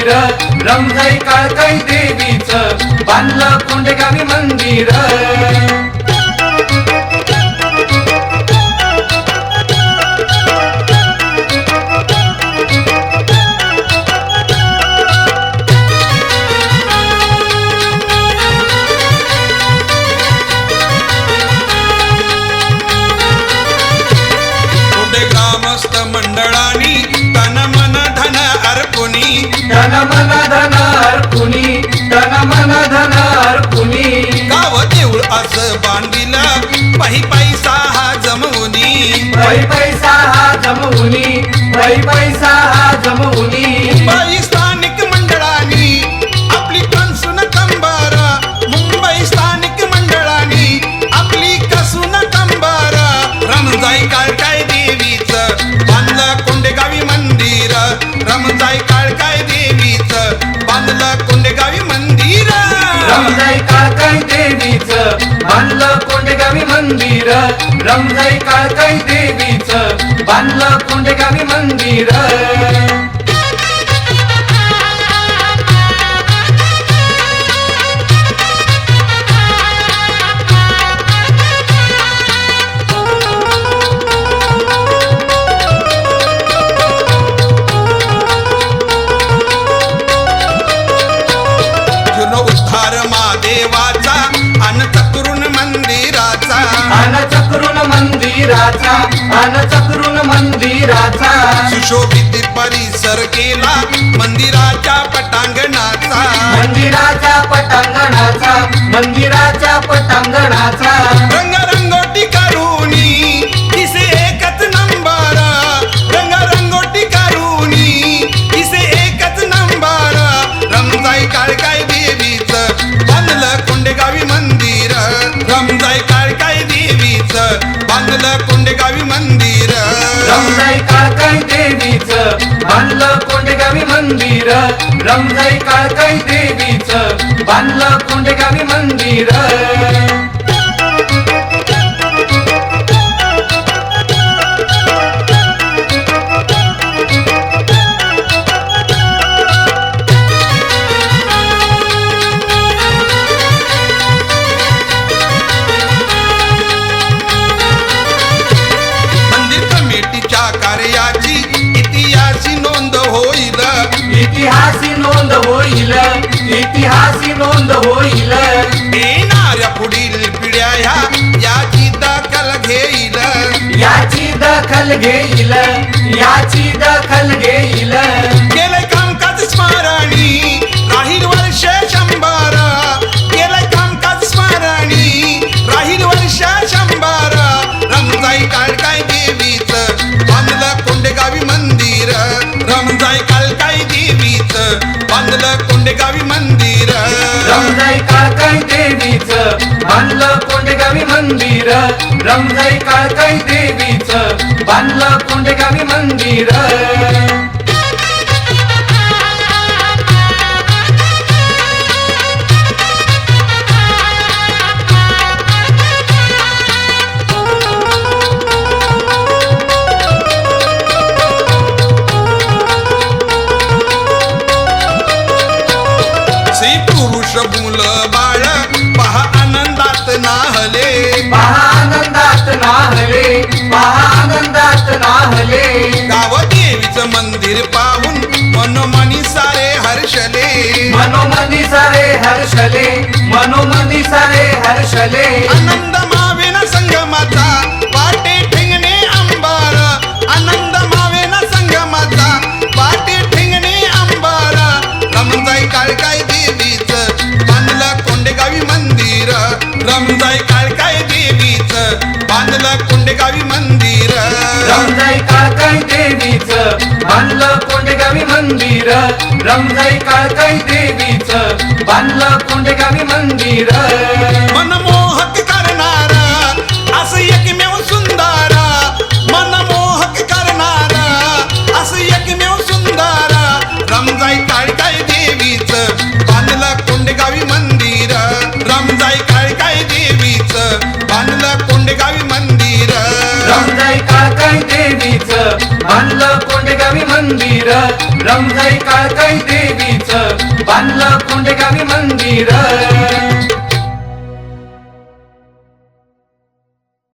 मंदिर रमजाई काळकाई देवीच बांधलं कोंडेगावी मंदिर. बांधिलं. पायी पैसा हा जमवूनी. पै पैसा हा जमवुनी. पै पैसा हा जमवुनी. मंदिर. रमजाई काळकाई देवीच बांधलं कोंडेगावी मंदिर. अन चक्रून मंदिराचा. सुशोभित परिसर केला मंदिराच्या पटांगणाचा. मंदिराच्या पटांगणाचा मंदिराच्या पटांगणाचा. रंगरंगोटी करूनी दिसे एकच नंबर. रंगरंगोटी दिसे एकच नंबर. रमजाई काळकाय देवीचं मंदिर. रमजाई काळकाई देवीच बांधलं कोंडेगावी मंदिर. होईल इतिहासी नोंद होईल. येणाऱ्या पुढील पिढ्या ह्या याची दखल घेईल. याची दखल घेईल याची कोंडेगावी मंदिर. रमजाई काळकाई देवीच? बांधलं कोंडेगावी मंदिर. रमजाई काळकाई देवीच? बांधलं कोंडेगावी मंदिर. मनोमनी सारे हर्षले मनोमनी सारे हर्षले। आनंद मावेन संगमाचा मंदिर रमजाई काळकाई देवीच बांधलं कोंडेगावी मंदिर. मंदिर. रमजाई काळकाई देवीच बांधलं कोंडेगावी मंदिर.